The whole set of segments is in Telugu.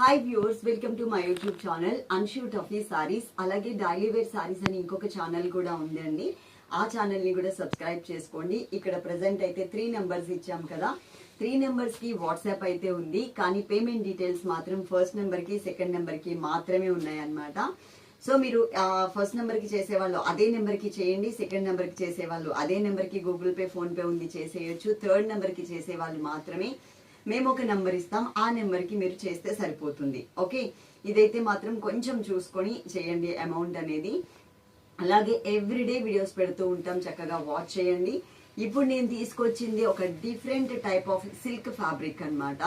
Hi viewers welcome to my YouTube channel Anshu Tuffy saris అలాగే డైలీ వేర్ సారీస్ అని ఇంకొక ఛానల్ కూడా ఉందండి. ఆ ఛానల్ని కూడా సబ్స్క్రైబ్ చేసుకోండి. ఇక్కడ ప్రజెంట్ అయితే త్రీ నెంబర్స్ ఇచ్చాం కదా. త్రీ నెంబర్స్కి వాట్సాప్ అయితే ఉంది. కానీ పేమెంట్ డీటెయిల్స్ మాత్రం ఫస్ట్ నెంబర్కి సెకండ్ నెంబర్కి మాత్రమే ఉన్నాయన్నమాట. సో మీరు ఫస్ట్ నెంబర్కి చేసేవాళ్ళు అదే నెంబర్కి చేయండి. సెకండ్ నెంబర్కి చేసేవాళ్ళు అదే నెంబర్కి గూగుల్ పే ఫోన్పే ఉంది చేసేయచ్చు. థర్డ్ నెంబర్కి చేసేవాళ్ళు మాత్రమే మేము ఒక నెంబర్ ఇస్తాం. ఆ నెంబర్కి మీరు చేస్తే సరిపోతుంది. ఓకే ఇదైతే మాత్రం కొంచెం చూసుకొని చేయండి అమౌంట్ అనేది. అలాగే ఎవ్రీడే వీడియోస్ పెడుతూ ఉంటాం. చక్కగా వాచ్ చేయండి. ఇప్పుడు నేను తీసుకొచ్చింది ఒక different type of silk fabric అన్నమాట.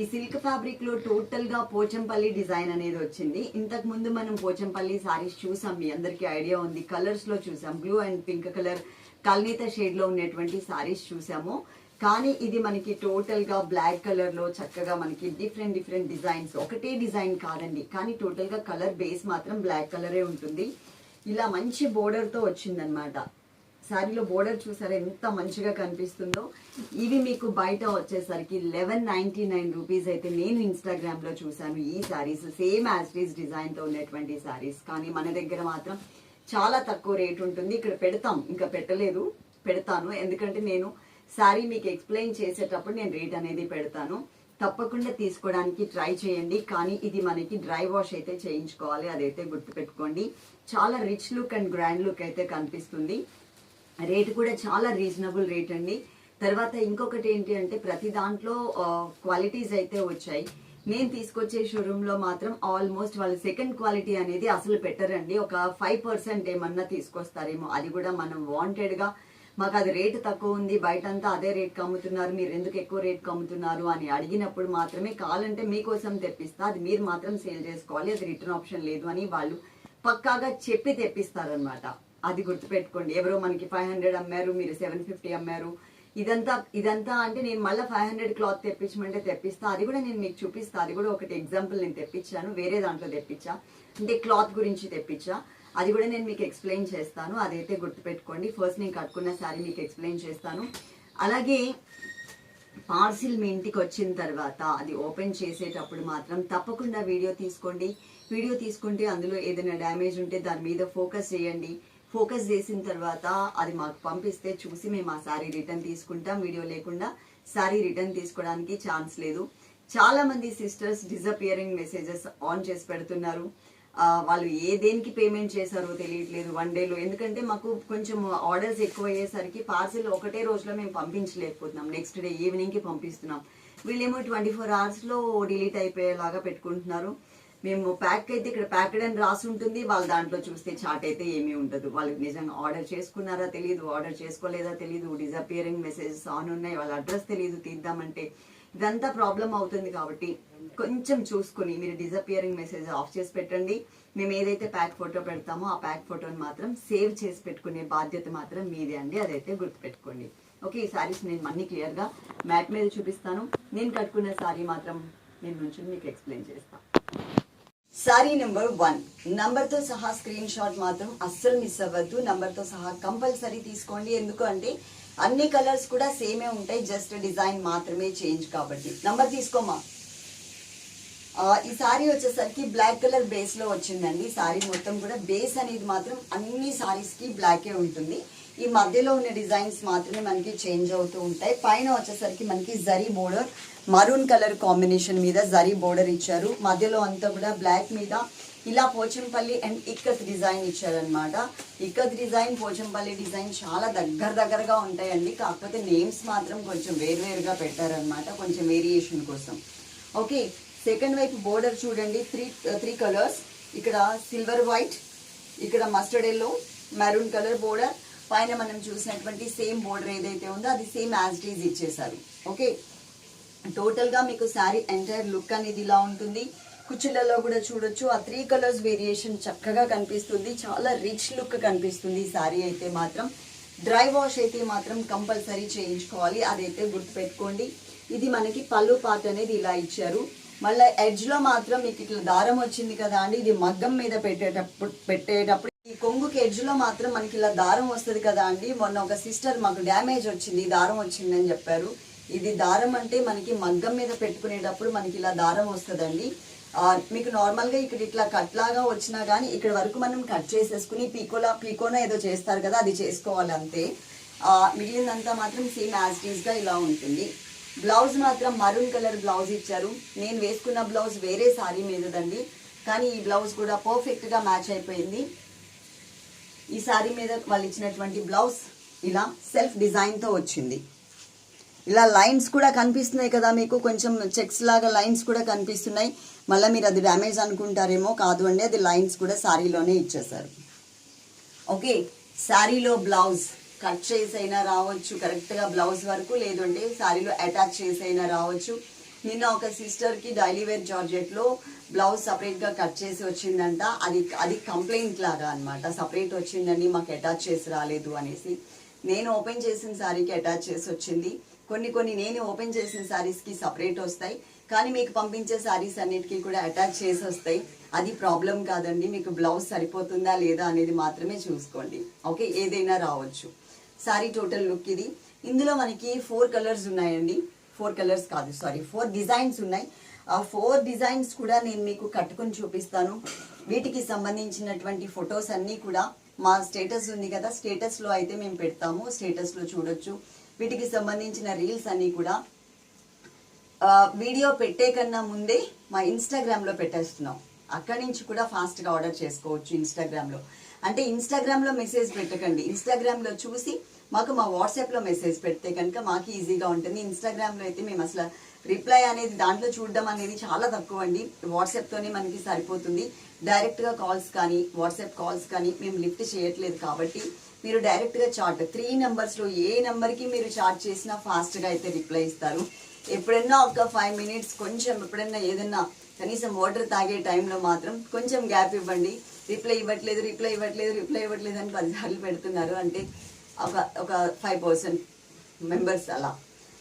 ఈ సిల్క్ ఫ్యాబ్రిక్లో టోటల్గా పోచంపల్లి డిజైన్ అనేది వచ్చింది. ఇంతకు ముందు మనం పోచంపల్లి సారీస్ చూసాం. మీ అందరికీ ఐడియా ఉంది. కలర్స్లో చూసాం. బ్లూ అండ్ పింక్ కలర్ కల్నీత షేడ్లో ఉన్నటువంటి సారీస్ చూసాము. కానీ ఇది మనకి టోటల్గా బ్లాక్ కలర్లో చక్కగా మనకి డిఫరెంట్ డిఫరెంట్ డిజైన్స్ ఒకటే డిజైన్ కాదండి. కానీ టోటల్గా కలర్ బేస్ మాత్రం బ్లాక్ కలరే ఉంటుంది. ఇలా మంచి బోర్డర్తో వచ్చిందనమాట శారీలో బోర్డర్ చూసారా ఎంత మంచిగా కనిపిస్తుందో? ఇవి మీకు బయట వచ్చేసరికి లెవెన్ నైన్టీ నైన్ రూపీస్ అయితే నేను ఇన్స్టాగ్రామ్లో చూశాను. ఈ శారీస్ సేమ్ యాజ్టీస్ డిజైన్తో ఉన్నటువంటి శారీస్ కానీ మన దగ్గర మాత్రం చాలా తక్కువ రేట్ ఉంటుంది. ఇక్కడ పెడతాం. ఇంకా పెట్టలేదు. పెడతాను. ఎందుకంటే నేను శారీ మీకు ఎక్స్ప్లెయిన్ చేసేటప్పుడు నేను రేట్ అనేది పెడతాను. తప్పకుండా తీసుకోవడానికి ట్రై చేయండి కానీ ఇది మనకి డ్రై వాష్ అయితే చేయించుకోవాలి అదైతే గుర్తుపెట్టుకోండి. చాలా rich look and grand look అయితే కనిపిస్తుంది. రేట్ కూడా చాలా రీజనబుల్ రేట్ అండి. తర్వాత ఇంకొకటి ఏంటి అంటే ప్రతి దాంట్లో క్వాలిటీస్ అయితే వచ్చాయి. నేను తీసుకొచ్చే షోరూంలో మాత్రం ఆల్మోస్ట్ వాళ్ళు సెకండ్ క్వాలిటీ అనేది అసలు పెట్టరండి. ఒక ఫైవ్ పర్సెంట్ ఏమన్నా తీసుకొస్తారేమో అది కూడా మనం వాంటెడ్గా మాకు అది రేటు తక్కువ ఉంది బయటంతా అదే రేట్ అమ్ముతున్నారు మీరు ఎందుకు ఎక్కువ రేట్ అమ్ముతున్నారు అని అడిగినప్పుడు మాత్రమే కావాలంటే మీకోసం తెప్పిస్తా అది మీరు మాత్రం సేల్ చేసుకోవాలి అది రిటర్న్ ఆప్షన్ లేదు అని వాళ్ళు పక్కాగా చెప్పి తెప్పిస్తారనమాట అది గుర్తుపెట్టుకోండి ఎవరో మనకి ఫైవ్ హండ్రెడ్ అమ్మారు మీరు సెవెన్ ఫిఫ్టీ అమ్మారు ఇదంతా ఇదంతా అంటే నేను మళ్ళీ ఫైవ్ హండ్రెడ్ క్లాత్ తెప్పించమంటే తెప్పిస్తా అది కూడా నేను మీకు చూపిస్తా అది కూడా ఒకటి ఎగ్జాంపుల్ నేను తెప్పించాను వేరే దాంట్లో తెప్పించా అంటే క్లాత్ గురించి తెప్పించా. అది కూడా నేను మీకు ఎక్స్ప్లెయిన్ చేస్తాను. అదైతే గుర్తుపెట్టుకోండి. ఫస్ట్ నేను కట్టుకున్న శారీ మీకు ఎక్స్ప్లెయిన్ చేస్తాను. అలాగే పార్సిల్ మీ ఇంటికి వచ్చిన తర్వాత అది ఓపెన్ చేసేటప్పుడు మాత్రం తప్పకుండా వీడియో తీసుకోండి. వీడియో తీసుకుంటే అందులో ఏదైనా డ్యామేజ్ ఉంటే దాని మీద ఫోకస్ చేయండి. ఫోకస్ చేసిన తర్వాత అది మాకు పంపిస్తే చూసి మేము ఆ శారీ రిటర్న్ తీసుకుంటాం. వీడియో లేకుండా శారీ రిటర్న్ తీసుకోవడానికి ఛాన్స్ లేదు. చాలామంది సిస్టర్స్ డిజపియరింగ్ మెసేజెస్ ఆన్ చేసి పెడుతున్నారు. వాళ్ళు ఏ దేనికి పేమెంట్ చేశారో తెలియట్లేదు వన్ డేలో ఎందుకంటే మాకు కొంచెం ఆర్డర్స్ ఎక్కువ అయ్యేసరికి పార్సిల్ ఒకటే రోజులో మేము పంపించలేకపోతున్నాం. నెక్స్ట్ డే ఈవినింగ్కి పంపిస్తున్నాం. వీళ్ళేమో ట్వంటీ ఫోర్ అవర్స్లో డిలీట్ అయిపోయేలాగా పెట్టుకుంటున్నారు. మేము ప్యాక్ అయితే ఇక్కడ ప్యాక్డ్ అని రాసి ఉంటుంది. వాళ్ళు దాంట్లో చూస్తే చాట్ అయితే ఏమీ ఉండదు. వాళ్ళకి నిజంగా ఆర్డర్ చేసుకున్నారా తెలియదు ఆర్డర్ చేసుకోలేదా తెలియదు డిజపియరింగ్ మెసేజెస్ ఆన్ ఉన్నాయి వాళ్ళ అడ్రస్ తెలియదు తీద్దామంటే ఇదంతా ప్రాబ్లం అవుతుంది కాబట్టి కొంచెం చూసుకుని మీరు డిజపియరింగ్ మెసేజ్ ఆఫ్ చేసి పెట్టండి. మేము ఏదైతే ప్యాక్ ఫోటో పెడతామో ఆ ప్యాక్ ఫోటోని మాత్రం సేవ్ చేసి పెట్టుకునే బాధ్యత మాత్రం మీదే అండి. అదైతే గుర్తుపెట్టుకోండి. ఓకే ఈ సారీస్ నేను అన్ని క్లియర్గా మ్యాట్ మీద చూపిస్తాను. నేను కట్టుకున్న సారీ మాత్రం నేను నుంచి మీకు ఎక్స్ప్లెయిన్ చేస్తాను సారీ నెంబర్ వన్ నంబర్తో సహా స్క్రీన్ షాట్ మాత్రం అస్సలు మిస్ అవ్వద్దు. నంబర్తో సహా కంపల్సరీ తీసుకోండి. ఎందుకు అంటే అన్ని కలర్స్ కూడా సేమే ఉంటాయి. జస్ట్ డిజైన్ మాత్రమే చేంజ్ కాబట్టి. నంబర్ తీసుకోమా ఈ సారీ వచ్చేసరికి బ్లాక్ కలర్ బేస్లో వచ్చిందండి. సారీ మొత్తం కూడా బేస్ అనేది మాత్రం అన్ని సారీస్కి బ్లాకే ఉంటుంది. ఈ మధ్యలో ఉన్న డిజైన్స్ మాత్రమే మనకి చేంజ్ అవుతూ ఉంటాయి. పైన వచ్చేసరికి మనకి zari border maroon colour combination మీద జరీ బోర్డర్ ఇచ్చారు. మధ్యలో అంతా కూడా బ్లాక్ మీద ఇలా పోచంపల్లి అండ్ ఇక్కత్ డిజైన్ ఇచ్చారనమాట ఇక్కత్ డిజైన్ పోచంపల్లి డిజైన్ చాలా దగ్గర దగ్గరగా ఉంటాయండి. కాకపోతే నేమ్స్ మాత్రం కొంచెం వేరువేరుగా పెట్టారనమాట కొంచెం వేరియేషన్ కోసం. ఓకే సెకండ్ వైపు బోర్డర్ చూడండి. Three three colours. ఇక్కడ సిల్వర్ వైట్. ఇక్కడ mustard yellow maroon colour border. పైన మనం చూసినటువంటి సేమ్ బోర్డర్ ఏదైతే ఉందో అది సేమ్ యాజ్ డీజ్ ఇచ్చేసారు ఓకే? టోటల్గా మీకు శారీ ఎంటైర్ లుక్ అనేది ఇలా ఉంటుంది. కుచ్చులలో కూడా చూడొచ్చు. ఆ త్రీ కలర్స్ వేరియేషన్ చక్కగా కనిపిస్తుంది. చాలా రిచ్ లుక్ కనిపిస్తుంది ఈ శారీ అయితే మాత్రం. డ్రై వాష్ అయితే మాత్రం కంపల్సరీ చేయించుకోవాలి. అదైతే గుర్తుపెట్టుకోండి. ఇది మనకి పళ్ళు పార్ట్ అనేది ఇలా ఇచ్చారు. మళ్ళీ ఎడ్జ్లో మాత్రం మీకు ఇట్లా దారం వచ్చింది కదా అండి ఇది మగ్గం మీద పెట్టేటప్పుడు పెట్టేటప్పుడు ఈ కొంగుకి ఎడ్జ్లో మాత్రం మనకి ఇలా దారం వస్తుంది కదా అండి. మొన్న ఒక సిస్టర్ మాకు డ్యామేజ్ వచ్చింది దారం వచ్చింది అని చెప్పారు. ఇది దారం అంటే మనకి మగ్గం మీద పెట్టుకునేటప్పుడు మనకి ఇలా దారం వస్తుందండి. మీకు నార్మల్గా ఇక్కడ ఇట్లా కట్ లాగా వచ్చినా కానీ ఇక్కడ వరకు మనం కట్ చేసేసుకుని పీకోలా పీకోనా ఏదో చేస్తారు కదా అది చేసుకోవాలి అంతే. మిగిలిందంతా మాత్రం సేమ్ యాజ్ టీజ్గా ఇలా ఉంటుంది. బ్లౌజ్ మాత్రం మరూన్ కలర్ బ్లౌజ్ ఇచ్చారు. నేను వేసుకున్న బ్లౌజ్ వేరే సారీ మీదదండి. కానీ ఈ బ్లౌజ్ కూడా పర్ఫెక్ట్గా మ్యాచ్ అయిపోయింది. ఈ సారీ మీద వాళ్ళు ఇచ్చినటువంటి బ్లౌజ్ ఇలా సెల్ఫ్ డిజైన్తో వచ్చింది. ఇలా లైన్స్ కూడా కనిపిస్తున్నాయి కదా మీకు. కొంచెం చెక్స్ లాగా లైన్స్ కూడా కనిపిస్తున్నాయి. మళ్ళీ మీరు అది డ్యామేజ్ అనుకుంటారేమో కాదు అండి. అది లైన్స్ కూడా శారీలోనే ఇచ్చేసారు ఓకే శారీలో బ్లౌజ్. కట్ చేసి అయినా రావచ్చు కరెక్ట్గా బ్లౌజ్ వరకు లేదంటే శారీలో అటాచ్ చేసి అయినా రావచ్చు. నిన్న ఒక సిస్టర్కి డైలీ వేర్ జార్జెట్లో బ్లౌజ్ సపరేట్గా కట్ చేసి వచ్చిందంట. అది అది కంప్లైంట్ లాగా అనమాట సపరేట్ వచ్చిందండి మాకు అటాచ్ చేసి రాలేదు అనేసి. నేను ఓపెన్ చేసిన శారీకి అటాచ్ చేసి వచ్చింది. కొన్ని కొన్ని నేను ఓపెన్ చేసిన శారీస్కి సపరేట్ వస్తాయి. కానీ మీకు పంపించే శారీస్ అన్నిటికీ కూడా అటాచ్ చేసి వస్తాయి. అది ప్రాబ్లం కాదండి. మీకు బ్లౌజ్ సరిపోతుందా లేదా అనేది మాత్రమే చూసుకోండి. ఓకే ఏదైనా రావచ్చు. సారీ టోటల్ లుక్ ఇది. ఇందులో మనకి ఫోర్ కలర్స్ ఉన్నాయండి. ఫోర్ కలర్స్ కాదు సారీ ఫోర్ డిజైన్స్ ఉన్నాయి. ఆ ఫోర్ డిజైన్స్ కూడా నేను మీకు కట్టుకొని చూపిస్తాను. వీటికి సంబంధించినటువంటి ఫొటోస్ అన్నీ కూడా మా స్టేటస్ ఉంది కదా స్టేటస్లో అయితే మేము పెడతాము స్టేటస్లో చూడొచ్చు. వీటికి సంబంధించిన రీల్స్ అన్నీ కూడా. వీడియో పెట్టే కన్నా ముందే మా ఇన్స్టాగ్రామ్లో పెట్టేస్తున్నాం. అక్కడి నుంచి కూడా ఫాస్ట్గా ఆర్డర్ చేసుకోవచ్చు ఇన్స్టాగ్రామ్లో అంటే ఇన్స్టాగ్రామ్లో మెసేజ్ పెట్టకండి. ఇన్స్టాగ్రామ్లో చూసి మాకు మా వాట్సాప్లో మెసేజ్ పెడితే కనుక మాకు ఈజీగా ఉంటుంది. ఇన్స్టాగ్రామ్లో అయితే మేము అసలు రిప్లై అనేది దాంట్లో చూడడం అనేది చాలా తక్కువ అండి వాట్సాప్తోనే మనకి సరిపోతుంది. డైరెక్ట్గా కాల్స్ కానీ వాట్సాప్ కాల్స్ కానీ మేము లిఫ్ట్ చేయట్లేదు కాబట్టి మీరు డైరెక్ట్గా చాట్ త్రీ నెంబర్స్లో ఏ నెంబర్కి మీరు చాట్ చేసినా ఫాస్ట్గా అయితే రిప్లై ఇస్తారు. ఎప్పుడైనా ఒక ఫైవ్ మినిట్స్ కొంచెం ఎప్పుడైనా ఏదైనా కనీసం వాటర్ తాగే టైంలో మాత్రం కొంచెం గ్యాప్ ఇవ్వండి. రిప్లై ఇవ్వట్లేదు రిప్లై ఇవ్వట్లేదు రిప్లై ఇవ్వట్లేదు అని పదిసార్లు పెడుతున్నారు. అంటే ఒక ఒక ఫైవ్ పర్సెంట్ మెంబర్స్ అలా.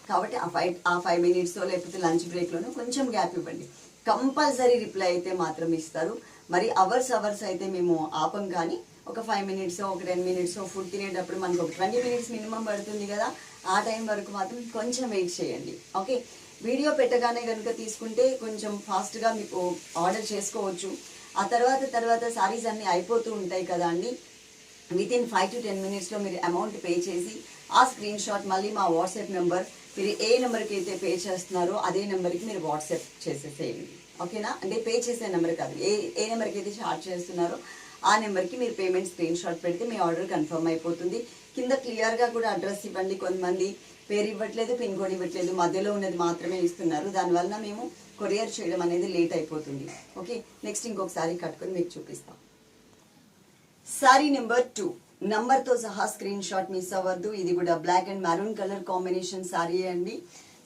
కాబట్టి ఆ ఫైవ్ ఆ ఫైవ్ మినిట్స్ లేకపోతే లంచ్ బ్రేక్లోనే కొంచెం గ్యాప్ ఇవ్వండి. కంపల్సరీ రిప్లై అయితే మాత్రం ఇస్తారు. మరి అవర్స్ అవర్స్ అయితే మేము ఆపం కానీ ఒక ఫైవ్ మినిట్స్ ఒక టెన్ మినిట్స్ ఫుడ్ తినేటప్పుడు మనకు ఒక ట్వంటీ మినిట్స్ మినిమం పడుతుంది కదా. ఆ టైం వరకు మాత్రం కొంచెం వెయిట్ చేయండి. ఓకే వీడియో పెట్టగానే కనుక తీసుకుంటే కొంచెం ఫాస్ట్గా మీకు ఆర్డర్ చేసుకోవచ్చు. ఆ తర్వాత తర్వాత సారీస్ అన్నీ అయిపోతూ ఉంటాయి కదా అండి. With in five to ten మినిట్స్లో మీరు అమౌంట్ పే చేసి ఆ స్క్రీన్ షాట్ మళ్ళీ మా వాట్సాప్ నెంబర్ మీరు ఏ నెంబర్కి అయితే పే చేస్తున్నారో అదే నెంబర్కి మీరు వాట్సాప్ చేసేసేయండి. ఓకేనా అంటే పే చేసే నెంబర్ కాదు. ఏ ఏ నెంబర్కి అయితే షార్ట్ చేస్తున్నారో ఆ నెంబర్కి మీరు పేమెంట్ స్క్రీన్ షాట్ పెడితే మీ ఆర్డర్ కన్ఫర్మ్ అయిపోతుంది. కింద క్లియర్గా కూడా అడ్రస్ ఇవ్వండి కొంతమంది. పేరు ఇవ్వట్లేదు పిన్ కోడ్ ఇవ్వట్లేదు మధ్యలో ఉన్నది మాత్రమే ఇస్తున్నారు. దానివల్ల మేము కొరియర్ చేయడం అనేది లేట్ అయిపోతుంది. ఓకే? నెక్స్ట్ ఇంకొక సారీ కట్టుకొని మీకు చూపిస్తాం. Sari number two. నంబర్తో సహా స్క్రీన్ షాట్ మిస్ అవ్వద్దు. ఇది కూడా black and maroon colour combination sari అండి.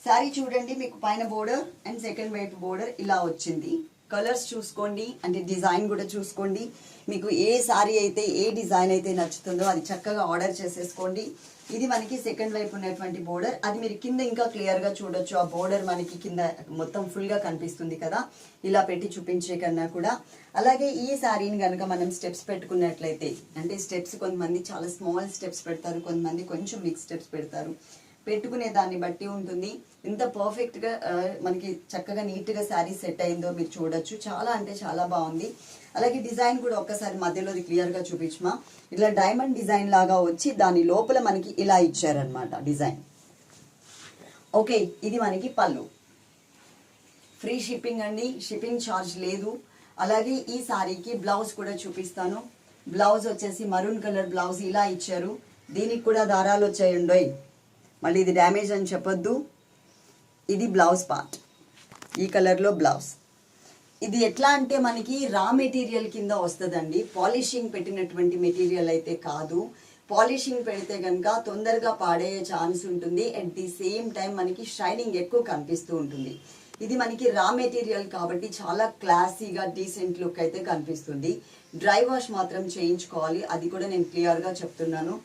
సారీ చూడండి మీకు పైన బోర్డర్ అండ్ సెకండ్ వైపు బోర్డర్ ఇలా వచ్చింది. కలర్స్ చూసుకోండి అంటే డిజైన్ కూడా చూసుకోండి. మీకు ఏ సారీ అయితే ఏ డిజైన్ అయితే నచ్చుతుందో అది చక్కగా ఆర్డర్ చేసేసుకోండి. ఇది మనకి సెకండ్ వైపు ఉన్నటువంటి బోర్డర్ అది మీరు కింద ఇంకా క్లియర్గా చూడొచ్చు. ఆ బోర్డర్ మనకి కింద మొత్తం ఫుల్గా కనిపిస్తుంది కదా. ఇలా పెట్టి చూపించే కన్నా కూడా. అలాగే ఈ శారీని కనుక మనం స్టెప్స్ పెట్టుకున్నట్లయితే అంటే స్టెప్స్ కొంతమంది చాలా స్మాల్ స్టెప్స్ పెడతారు కొంతమంది కొంచెం బిగ్ స్టెప్స్ పెడతారు. పెట్టుకునే దాన్ని బట్టి ఉంటుంది. ఎంత పర్ఫెక్ట్గా మనకి చక్కగా నీట్గా శారీ సెట్ అయిందో మీరు చూడొచ్చు. చాలా అంటే చాలా బాగుంది. అలాగే డిజైన్ కూడా ఒక్కసారి మధ్యలోది క్లియర్గా చూపించమా. ఇట్లా డైమండ్ డిజైన్ లాగా వచ్చి దాని లోపల మనకి ఇలా ఇచ్చారనమాట డిజైన్. ఓకే ఇది మనకి పళ్ళు. ఫ్రీ షిప్పింగ్ అండి షిప్పింగ్ ఛార్జ్ లేదు. అలాగే ఈ సారీకి బ్లౌజ్ కూడా చూపిస్తాను. బ్లౌజ్ వచ్చేసి మరూన్ కలర్ బ్లౌజ్ ఇలా ఇచ్చారు. దీనికి కూడా దారాలు వచ్చాయండి మళ్ళీ ఇది డ్యామేజ్ అని చెప్పొద్దు. ఇది బ్లౌజ్ పార్ట్. ఈ కలర్లో బ్లౌజ్. ఇది ఎట్లా అంటే మనకి రా మెటీరియల్ కింద వస్తుందండి. పాలిషింగ్ పెట్టినటువంటి మెటీరియల్ అయితే కాదు. పాలిషింగ్ పెడితే కనుక తొందరగా పాడయ్యే ఛాన్స్ ఉంటుంది. అట్ ది సేమ్ టైం మనకి షైనింగ్ ఎక్కువ కనిపిస్తూ ఉంటుంది. ఇది మనకి రా మెటీరియల్ కాబట్టి చాలా క్లాసీగా డీసెంట్ లుక్ అయితే కనిపిస్తుంది. డ్రై వాష్ మాత్రం చేయించుకోవాలి. అది కూడా నేను క్లియర్గా చెప్తున్నాను.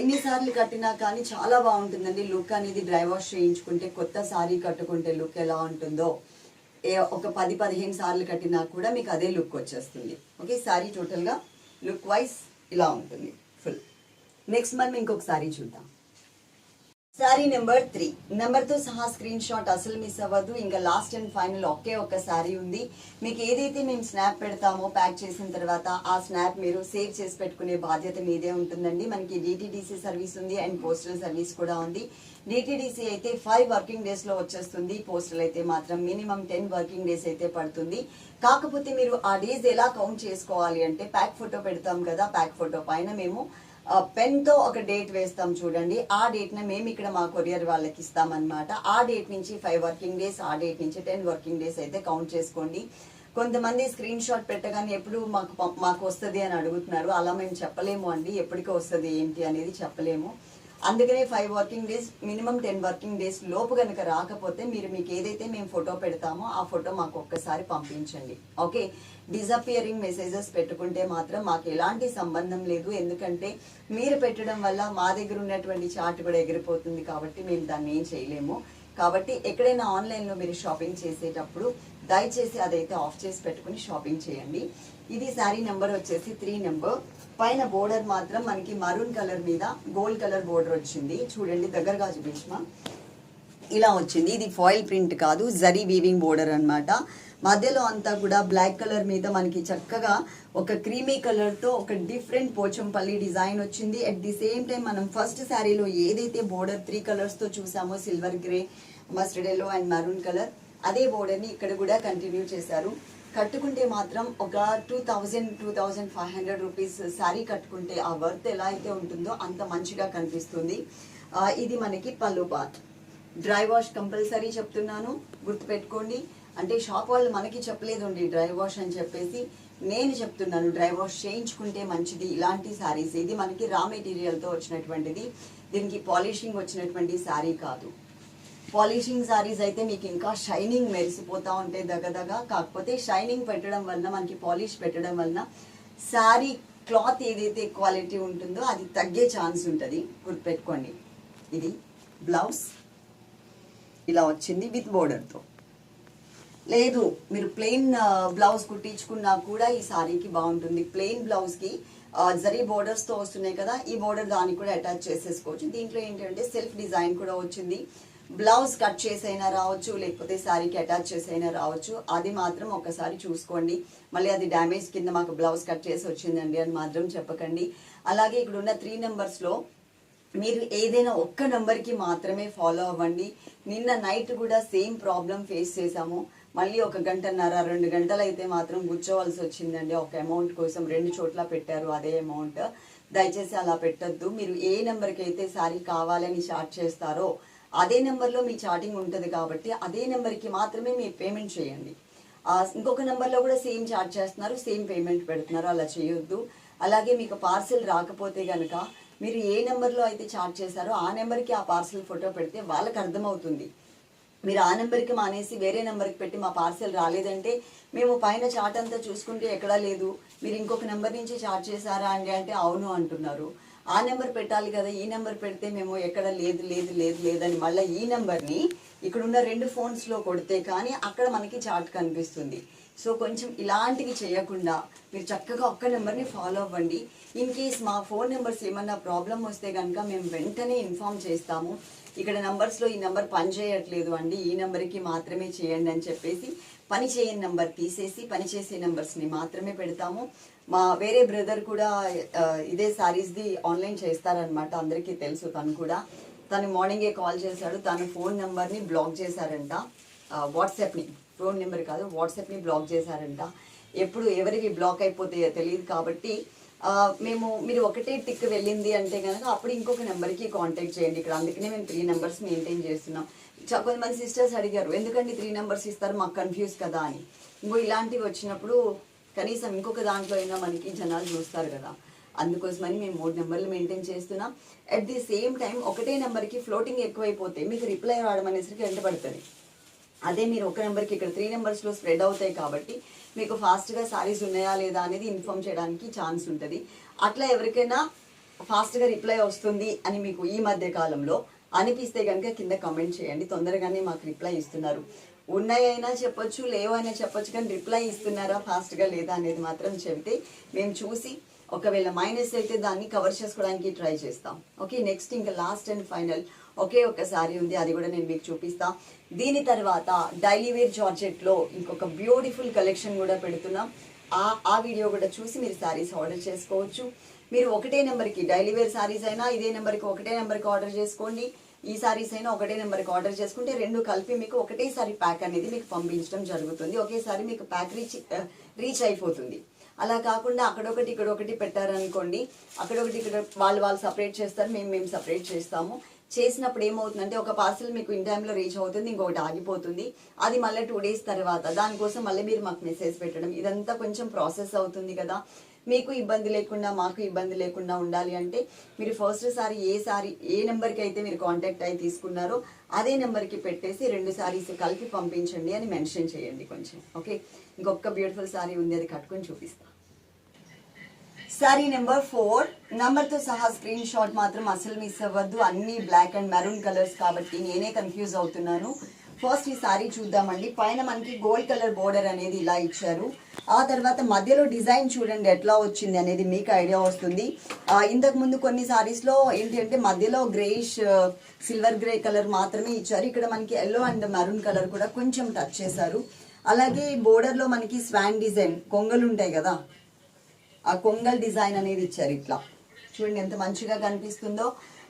ఎన్నిసార్లు కట్టినా కానీ చాలా బాగుంటుందండి. లుక్ అనేది డ్రై వాష్ చేయించుకుంటే కొత్త సారీ కట్టుకుంటే లుక్ ఎలా ఉంటుందో. ఒక పది పదిహేను సార్లు కట్టినా కూడా మీకు అదే లుక్ వచ్చేస్తుంది. ఓకే సారీ టోటల్గా లుక్ వైజ్ ఇలా ఉంటుంది. ఫుల్. నెక్స్ట్ మనం ఇంకొక సారీ చూద్దాం. శారీ నెంబర్ త్రీ నెంబర్తో సహా స్క్రీన్ షాట్ అసలు మిస్ అవ్వద్దు ఇంకా లాస్ట్ అండ్ ఫైనల్ ఒకే ఒక్క శారీ ఉంది. మీకు ఏదైతే మేము స్నాప్ పెడతామో ప్యాక్ చేసిన తర్వాత ఆ స్నాప్ మీరు సేవ్ చేసి పెట్టుకునే బాధ్యత మీదే ఉంటుందండి. మనకి డిటీడీసీ సర్వీస్ ఉంది అండ్ పోస్టల్ సర్వీస్ కూడా ఉంది. డిటీడీసీ అయితే ఫైవ్ వర్కింగ్ డేస్లో వచ్చేస్తుంది. పోస్టల్ అయితే మాత్రం మినిమం టెన్ వర్కింగ్ డేస్ అయితే పడుతుంది. కాకపోతే మీరు ఆ డేస్ ఎలా కౌంట్ చేసుకోవాలి అంటే ప్యాక్ ఫోటో పెడతాం కదా ప్యాక్ ఫోటో పైన మేము పెన్తో ఒక డేట్ వేస్తాం చూడండి. ఆ డేట్ని మేము ఇక్కడ మా కొరియర్ వాళ్ళకి ఇస్తామన్నమాట. ఆ డేట్ నుంచి ఫైవ్ వర్కింగ్ డేస్ ఆ డేట్ నుంచి టెన్ వర్కింగ్ డేస్ అయితే కౌంట్ చేసుకోండి. కొంతమంది స్క్రీన్ షాట్ పెట్టగానే ఎప్పుడు మాకు మాకు వస్తుంది అని అడుగుతున్నారు. అలా మేము చెప్పలేము అండి. ఎప్పటికి వస్తుంది ఏంటి అనేది చెప్పలేము. అందుకనే five working days minimum ten working days లోపు కనుక రాకపోతే మీరు మీకు ఏదైతే మేము ఫోటో పెడతామో ఆ ఫోటో మాకు ఒక్కసారి పంపించండి. ఓకే డిజపియరింగ్ మెసేజెస్ పెట్టుకుంటే మాత్రం మాకు ఎలాంటి సంబంధం లేదు. ఎందుకంటే మీరు పెట్టడం వల్ల మా దగ్గర ఉన్నటువంటి చార్ట్ కూడా ఎగిరిపోతుంది కాబట్టి మేము దాన్ని ఏం చేయలేము. కాబట్టి ఎక్కడైనా ఆన్లైన్లో మీరు షాపింగ్ చేసేటప్పుడు దయచేసి అదైతే ఆఫ్ చేసి పెట్టుకుని షాపింగ్ చేయండి. ఇది శారీ నెంబర్ వచ్చేసి త్రీ నెంబర్ పైన బోర్డర్ మాత్రం మనకి మరూన్ కలర్ మీద గోల్డ్ కలర్ బోర్డర్ వచ్చింది. చూడండి దగ్గరగా చూపించమా? ఇలా వచ్చింది. ఇది ఫాయిల్ ప్రింట్ కాదు జరీ వీవింగ్ బోర్డర్ అనమాట మధ్యలో అంతా కూడా బ్లాక్ కలర్ మీద మనకి చక్కగా ఒక క్రీమీ కలర్తో ఒక డిఫరెంట్ పోచంపల్లి డిజైన్ వచ్చింది. అట్ ది సేమ్ టైం మనం ఫస్ట్ శారీలో ఏదైతే బోర్డర్ త్రీ కలర్స్తో చూసామో silver grey mustard yellow and maroon colour అదే బోర్డర్ని ఇక్కడ కూడా కంటిన్యూ చేశారు. కట్టుకుంటే మాత్రం ఒక two thousand two thousand five hundred rupees sari కట్టుకుంటే ఆ వర్త్ ఎలా అయితే ఉంటుందో అంత మంచిగా కనిపిస్తుంది. ఇది మనకి పళ్ళు పాత్ డ్రై వాష్ కంపల్సరీ చెప్తున్నాను గుర్తుపెట్టుకోండి. అంటే షాప్ వాళ్ళు మనకి చెప్పలేదండి డ్రై వాష్ అని చెప్పేసి. నేను చెప్తున్నాను డ్రై వాష్ చేయించుకుంటే మంచిది. ఇలాంటి శారీస్. ఇది మనకి రా మెటీరియల్తో వచ్చినటువంటిది. దీనికి పాలిషింగ్ వచ్చినటువంటి శారీ కాదు. పాలిషింగ్ సారీస్ అయితే మీకు ఇంకా షైనింగ్ మెరిసిపోతూ ఉంటాయి దగ్గదగా కాకపోతే షైనింగ్ పెట్టడం వలన మనకి పాలిష్ పెట్టడం వలన శారీ క్లాత్ ఏదైతే క్వాలిటీ ఉంటుందో అది తగ్గే ఛాన్స్ ఉంటుంది. గుర్తుపెట్టుకోండి. ఇది బ్లౌజ్. ఇలా వచ్చింది విత్ బోర్డర్తో లేదు మీరు ప్లెయిన్ బ్లౌజ్ కుట్టించుకున్నా కూడా ఈ శారీకి బాగుంటుంది. ప్లెయిన్ బ్లౌజ్కి జరీ బోర్డర్స్తో వస్తున్నాయి కదా ఈ బోర్డర్ దానికి కూడా అటాచ్ చేసేసుకోవచ్చు. దీంట్లో ఏంటంటే సెల్ఫ్ డిజైన్ కూడా వచ్చింది. బ్లౌజ్ కట్ చేసైనా రావచ్చు లేకపోతే శారీకి అటాచ్ చేసైనా రావచ్చు. అది మాత్రం ఒకసారి చూసుకోండి. మళ్ళీ అది డ్యామేజ్ కింద మాకు బ్లౌజ్ కట్ చేసి వచ్చిందండి అని మాత్రం చెప్పకండి. అలాగే ఇక్కడ ఉన్న త్రీ నెంబర్స్లో మీరు ఏదైనా ఒక్క నెంబర్కి మాత్రమే ఫాలో అవ్వండి. నిన్న నైట్ కూడా సేమ్ ప్రాబ్లం ఫేస్ చేశాము. మళ్ళీ ఒక గంటన్నర రెండు గంటలు అయితే మాత్రం కూర్చోవలసి వచ్చిందండి. ఒక అమౌంట్ కోసం రెండు చోట్ల పెట్టారు అదే అమౌంట్ దయచేసి అలా పెట్టొద్దు. మీరు ఏ నెంబర్కి అయితే సారీ కావాలని షార్ట్ చేస్తారో అదే నెంబర్లో మీ చాటింగ్ ఉంటుంది కాబట్టి అదే నెంబర్కి మాత్రమే మీరు పేమెంట్ చేయండి. ఇంకొక నెంబర్లో కూడా సేమ్ చార్జ్ చేస్తున్నారు సేమ్ పేమెంట్ పెడుతున్నారు అలా చేయొద్దు. అలాగే మీకు పార్సిల్ రాకపోతే కనుక మీరు ఏ నెంబర్లో అయితే చార్జ్ చేశారో ఆ నెంబర్కి ఆ పార్సిల్ ఫోటో పెడితే వాళ్ళకి అర్థమవుతుంది. మీరు ఆ నెంబర్కి మానేసి వేరే నెంబర్కి పెట్టి మా పార్సెల్ రాలేదంటే మేము పైన చాట్ అంతా చూసుకుంటే ఎక్కడా లేదు. మీరు ఇంకొక నెంబర్ నుంచి చార్జ్ చేశారా అండి అంటే అవును అంటున్నారు. ఆ నెంబర్ పెట్టాలి కదా ఈ నెంబర్ పెడితే మేము ఎక్కడ లేదు లేదు లేదు లేదని మళ్ళీ ఈ నెంబర్ని ఇక్కడ ఉన్న రెండు ఫోన్స్లో కొడితే కానీ అక్కడ మనకి చాట్ కనిపిస్తుంది. సో కొంచెం ఇలాంటివి చేయకుండా మీరు చక్కగా ఒక్క నెంబర్ని ఫాలో అవ్వండి. ఇన్ కేస్ మా ఫోన్ నెంబర్స్ ఏమన్నా ప్రాబ్లం వస్తే కనుక మేము వెంటనే ఇన్ఫామ్ చేస్తాము. ఇక్కడ నంబర్స్లో ఈ నెంబర్ పనిచేయట్లేదు అండి ఈ నెంబర్కి మాత్రమే చేయండి అని చెప్పేసి పని చేయని నెంబర్ తీసేసి పని చేసే నెంబర్స్ని మాత్రమే పెడతాము. మా వేరే బ్రదర్ కూడా ఇదే సారీస్ది ఆన్లైన్ చేస్తారనమాట అందరికీ తెలుసు తను కూడా. తను మార్నింగే కాల్ చేశాడు తన ఫోన్ నెంబర్ని బ్లాక్ చేశారంట. వాట్సాప్ని ఫోన్ నెంబర్ కాదు వాట్సాప్ని బ్లాక్ చేశారంట. ఎప్పుడు ఎవరికి బ్లాక్ అయిపోతాయో తెలియదు కాబట్టి మేము మీరు ఒకటే టిక్ వెళ్ళింది అంటే కనుక అప్పుడు ఇంకొక నెంబర్కి కాంటాక్ట్ చేయండి ఇక్కడ. అందుకనే మేము త్రీ నెంబర్స్ మెయింటైన్ చేస్తున్నాం. కొంతమంది సిస్టర్స్ అడిగారు ఎందుకంటే త్రీ నెంబర్స్ ఇస్తారు? మాకు కన్ఫ్యూజ్ కదా అని. ఇంకో ఇలాంటివి వచ్చినప్పుడు కనీసం ఇంకొక దాంట్లో అయినా మనకి జనాలు చూస్తారు కదా. అందుకోసమని మేము మూడు నెంబర్లు మెయింటైన్ చేస్తున్నాం. అట్ ది సేమ్ టైం ఒకటే నెంబర్కి ఫ్లోటింగ్ ఎక్కువైపోతే మీకు రిప్లై రావడం అనేసరికి వెంట పడుతుంది అదే మీరు ఒక నెంబర్కి ఇక్కడ త్రీ నెంబర్స్లో స్ప్రెడ్ అవుతాయి కాబట్టి మీకు ఫాస్ట్గా శారీస్ ఉన్నాయా లేదా అనేది ఇన్ఫామ్ చేయడానికి ఛాన్స్ ఉంటుంది. అట్లా ఎవరికైనా ఫాస్ట్గా రిప్లై వస్తుంది అని మీకు ఈ మధ్య కాలంలో అనిపిస్తే కనుక కింద కమెంట్ చేయండి. తొందరగానే మాకు రిప్లై ఇస్తున్నారు. ఉన్నాయైనా చెప్పొచ్చు లేవైనా చెప్పొచ్చు కానీ రిప్లై ఇస్తున్నారా ఫాస్ట్గా లేదా అనేది మాత్రం చెబితే మేము చూసి ఒకవేళ మైనస్ అయితే దాన్ని కవర్ చేసుకోవడానికి ట్రై చేస్తాం. ఓకే నెక్స్ట్ ఇంకా లాస్ట్ అండ్ ఫైనల్ ఒకే ఒక శారీ ఉంది అది కూడా నేను మీకు చూపిస్తా. దీని తర్వాత డైలీ వేర్ జార్జెట్లో ఇంకొక బ్యూటిఫుల్ కలెక్షన్ కూడా పెడుతున్నాం. ఆ ఆ వీడియో కూడా చూసి మీరు శారీస్ ఆర్డర్ చేసుకోవచ్చు. మీరు ఒకటే నెంబర్కి డైలీ వేర్ శారీస్ అయినా ఇదే నెంబర్కి ఒకటే నెంబర్కి ఆర్డర్ చేసుకోండి. ఈ సారీస్ అయినా ఒకటే నెంబర్కి ఆర్డర్ చేసుకుంటే రెండు కలిపి మీకు ఒకటేసారి ప్యాక్ అనేది మీకు పంపించడం జరుగుతుంది. ఒకేసారి మీకు ప్యాక్ రీచ్ రీచ్ అయిపోతుంది. అలా కాకుండా అక్కడొకటి ఇక్కడొకటి పెట్టారనుకోండి అక్కడొకటి ఇక్కడ వాళ్ళు వాళ్ళు సపరేట్ చేస్తారు మేము మేము సపరేట్ చేస్తాము. చేసినప్పుడు ఏమవుతుందంటే ఒక పార్సల్ మీకు ఇన్ టైంలో రీచ్ అవుతుంది ఇంకొకటి ఆగిపోతుంది. అది మళ్ళీ టూ డేస్ తర్వాత దానికోసం మళ్ళీ మీరు మాకు మెసేజ్ పెట్టడం ఇదంతా కొంచెం ప్రాసెస్ అవుతుంది కదా. మీకు ఇబ్బంది లేకుండా మాకు ఇబ్బంది లేకుండా ఉండాలి అంటే మీరు ఫస్ట్ సారి ఏ సారీ ఏ నెంబర్కి అయితే మీరు కాంటాక్ట్ అయి తీసుకున్నారో అదే నెంబర్కి పెట్టేసి రెండు సారీస్ కలిపి పంపించండి అని మెన్షన్ చేయండి కొంచెం ఓకే ఇంకొక బ్యూటిఫుల్ సారీ ఉంది అది కట్టుకొని చూపిస్తాను శారీ నెంబర్ ఫోర్తో సహా స్క్రీన్ షాట్ మాత్రం అసలు మిస్ అవ్వద్దు. అన్ని బ్లాక్ అండ్ మెరూన్ కలర్స్ కాబట్టి నేనే కన్ఫ్యూజ్ అవుతున్నాను. ఫస్ట్ ఈ శారీ చూద్దామండి. పైన మనకి గోల్డ్ కలర్ బోర్డర్ అనేది ఇలా ఇచ్చారు. ఆ తర్వాత మధ్యలో డిజైన్ చూడండి ఎట్లా వచ్చింది అనేది మీకు ఐడియా వస్తుంది. ఇంతకు ముందు కొన్ని శారీస్లో ఏంటి అంటే మధ్యలో గ్రేష్ సిల్వర్ గ్రే కలర్ మాత్రమే ఇచ్చారు. ఇక్కడ మనకి ఎల్లో అండ్ మెరూన్ కలర్ కూడా కొంచెం టచ్ చేశారు. అలాగే బోర్డర్లో మనకి స్వాన్ డిజైన్ కొంగలు ఉంటాయి కదా. ఆ కొంగల్ డిజైన్ అనేది ఇచ్చారు ఇట్లా. చూడండి ఎంత మంచిగా కనిపిస్తుందో.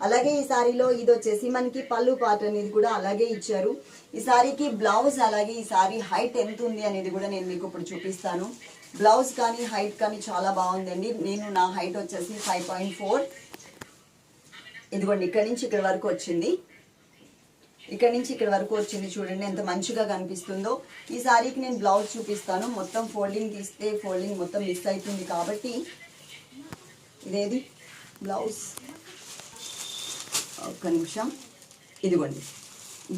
అలాగే ఈ సారీలో ఇది వచ్చేసి మనకి పళ్ళు పాట అనేది కూడా అలాగే ఇచ్చారు. ఈ సారీకి బ్లౌజ్ అలాగే ఈ సారీ హైట్ ఎంత ఉంది అనేది కూడా నేను మీకు ఇప్పుడు చూపిస్తాను. బ్లౌజ్ కానీ హైట్ కానీ చాలా బాగుందండి. నేను నా హైట్ వచ్చేసి ఫైవ్ పాయింట్ ఫోర్. ఇదిగోండి ఇక్కడ నుంచి ఇక్కడ వరకు వచ్చింది. ఇక్కడ నుంచి ఇక్కడ వరకు వచ్చింది చూడండి ఎంత మంచిగా కనిపిస్తుందో. ఈ శారీకి నేను బ్లౌజ్ చూపిస్తాను. మొత్తం ఫోల్డింగ్ తీస్తే ఫోల్డింగ్ మొత్తం మిస్ అవుతుంది కాబట్టి ఇదేది? బ్లౌజ్ ఒక్క నిమిషం. ఇదిగోండి.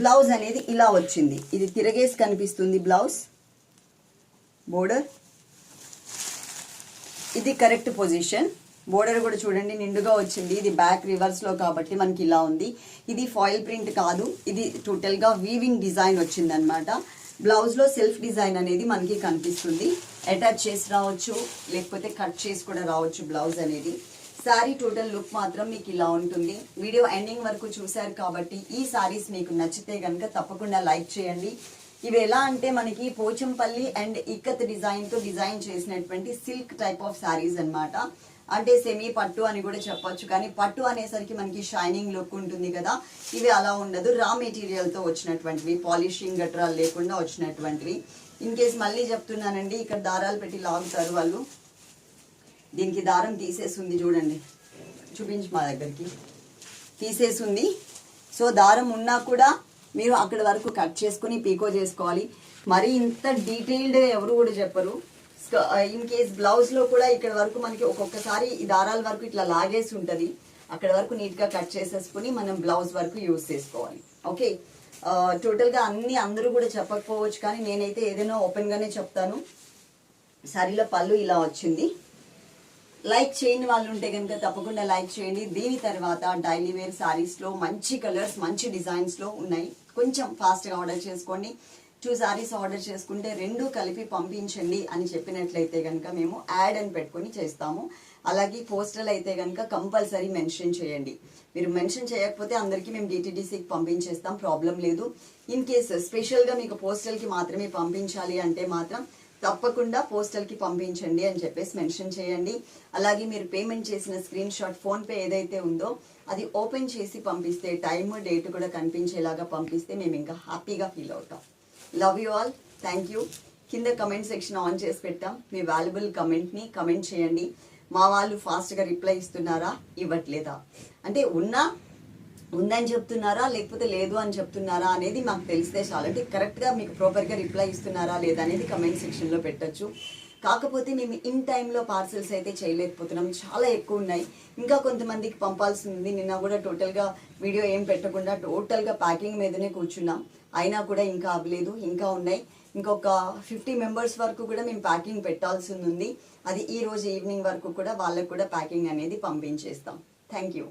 బ్లౌజ్ అనేది ఇలా వచ్చింది. ఇది తిరగేసి కనిపిస్తుంది బ్లౌజ్ బోర్డర్ ఇది కరెక్ట్ పొజిషన్ బోర్డర్ కూడా చూడండి నిండుగా వచ్చింది. ఇది బ్యాక్ రివర్స్లో కాబట్టి మనకి ఇలా ఉంది. ఇది ఫాయిల్ ప్రింట్ కాదు. ఇది టోటల్గా వీవింగ్ డిజైన్ వచ్చింది అనమాట బ్లౌజ్లో సెల్ఫ్ డిజైన్ అనేది మనకి కనిపిస్తుంది. అటాచ్ చేసి రావచ్చు లేకపోతే కట్ చేసి కూడా రావచ్చు బ్లౌజ్ అనేది. శారీ టోటల్ లుక్ మాత్రం మీకు ఇలా ఉంటుంది. వీడియో ఎండింగ్ వరకు చూశారు కాబట్టి ఈ సారీస్ మీకు నచ్చితే కనుక తప్పకుండా లైక్ చేయండి. ఇవి ఎలా అంటే మనకి పోచంపల్లి అండ్ ఇక్కత్ డిజైన్తో డిజైన్ చేసినటువంటి సిల్క్ టైప్ ఆఫ్ శారీస్ అనమాట అంటే సెమీ పట్టు అని కూడా చెప్పొచ్చు. కానీ పట్టు అనేసరికి మనకి షైనింగ్ లుక్ ఉంటుంది కదా. ఇవి అలా ఉండదు. రా మెటీరియల్తో వచ్చినటువంటివి పాలిషింగ్ గట్రాలు లేకుండా వచ్చినటువంటివి. ఇన్ కేస్ మళ్ళీ చెప్తున్నానండి ఇక్కడ దారాలు పెట్టి లాగుతారు వాళ్ళు. దీనికి దారం తీసేసింది చూడండి. చూపించు మా దగ్గరికి. తీసేసింది. సో దారం ఉన్నా కూడా మీరు అక్కడ వరకు కట్ చేసుకుని పీకో చేసుకోవాలి. మరి ఇంత డీటెయిల్డ్ ఎవరు కూడా చెప్పరు. ఇన్ కేస్ బ్లౌజ్లో కూడా ఇక్కడ వరకు మనకి ఒక్కొక్కసారి ఈ దారాల వరకు ఇట్లా లాగేసి ఉంటుంది. అక్కడ వరకు నీట్గా కట్ చేసేసుకుని మనం బ్లౌజ్ వరకు యూజ్ చేసుకోవాలి. ఓకే టోటల్ uh, గా అన్ని అందరూ కూడా చెప్పకపోవచ్చు కానీ నేనైతే ఏదైనా ఓపెన్ గానే చెప్తాను. సారీలో పళ్ళు ఇలా వచ్చింది. లైక్ చేయని వాళ్ళు ఉంటే కనుక తప్పకుండా లైక్ చేయండి. దీని తర్వాత డైలీ వేర్ సారీస్లో మంచి కలర్స్ మంచి డిజైన్స్లో ఉన్నాయి. కొంచెం ఫాస్ట్గా ఆర్డర్ చేసుకోండి. టూ సారీస్ ఆర్డర్ చేసుకుంటే రెండు కలిపి పంపించండి అని చెప్పినట్లయితే కనుక మేము యాడ్ అని పెట్టుకొని చేస్తాము. అలాగే పోస్టల్ అయితే కనుక కంపల్సరీ మెన్షన్ చేయండి. మీరు మెన్షన్ చేయకపోతే అందరికీ మేము డిటీడీసీకి పంపించేస్తాం ప్రాబ్లం లేదు. ఇన్ కేస్ స్పెషల్గా మీకు పోస్టల్కి మాత్రమే పంపించాలి అంటే మాత్రం తప్పకుండా పోస్టల్కి పంపించండి అని చెప్పేసి మెన్షన్ చేయండి. అలాగే మీరు పేమెంట్ చేసిన స్క్రీన్ షాట్ ఫోన్పే ఏదైతే ఉందో అది ఓపెన్ చేసి పంపిస్తే టైమ్ డేట్ కూడా కనిపించేలాగా పంపిస్తే మేము ఇంకా హ్యాపీగా ఫీల్ అవుతాం. Love you all thank you కింద కమెంట్ సెక్షన్ ఆన్ చేసి పెట్టాం. మీ వాల్యుబుల్ కమెంట్ని కమెంట్ చేయండి. మా వాళ్ళు ఫాస్ట్గా రిప్లై ఇస్తున్నారా? ఇవ్వట్లేదా? అంటే ఉన్నా ఉందని చెప్తున్నారా? లేకపోతే లేదు అని చెప్తున్నారా అనేది మాకు తెలిస్తే చాలు. అంటే కరెక్ట్గా మీకు ప్రాపర్గా రిప్లై ఇస్తున్నారా లేదా అనేది కమెంట్ సెక్షన్లో పెట్టొచ్చు. కాకపోతే మేము ఇన్ టైంలో పార్సల్స్ అయితే చేయలేకపోతున్నాం. చాలా ఎక్కువ ఉన్నాయి. ఇంకా కొంతమందికి పంపాల్సి ఉంది నిన్న కూడా టోటల్గా వీడియో ఏం పెట్టకుండా టోటల్గా ప్యాకింగ్ మీదనే కూర్చున్నాం. అయినా కూడా ఇంకా అవ్వలేదు ఇంకా ఉన్నాయి. ఇంకొక ఫిఫ్టీ మెంబర్స్ వరకు కూడా మేము ప్యాకింగ్ పెట్టాల్సి ఉంది. అది ఈ రోజు ఈవినింగ్ వరకు కూడా వాళ్ళకు కూడా ప్యాకింగ్ అనేది పంపించేస్తాం. Thank you.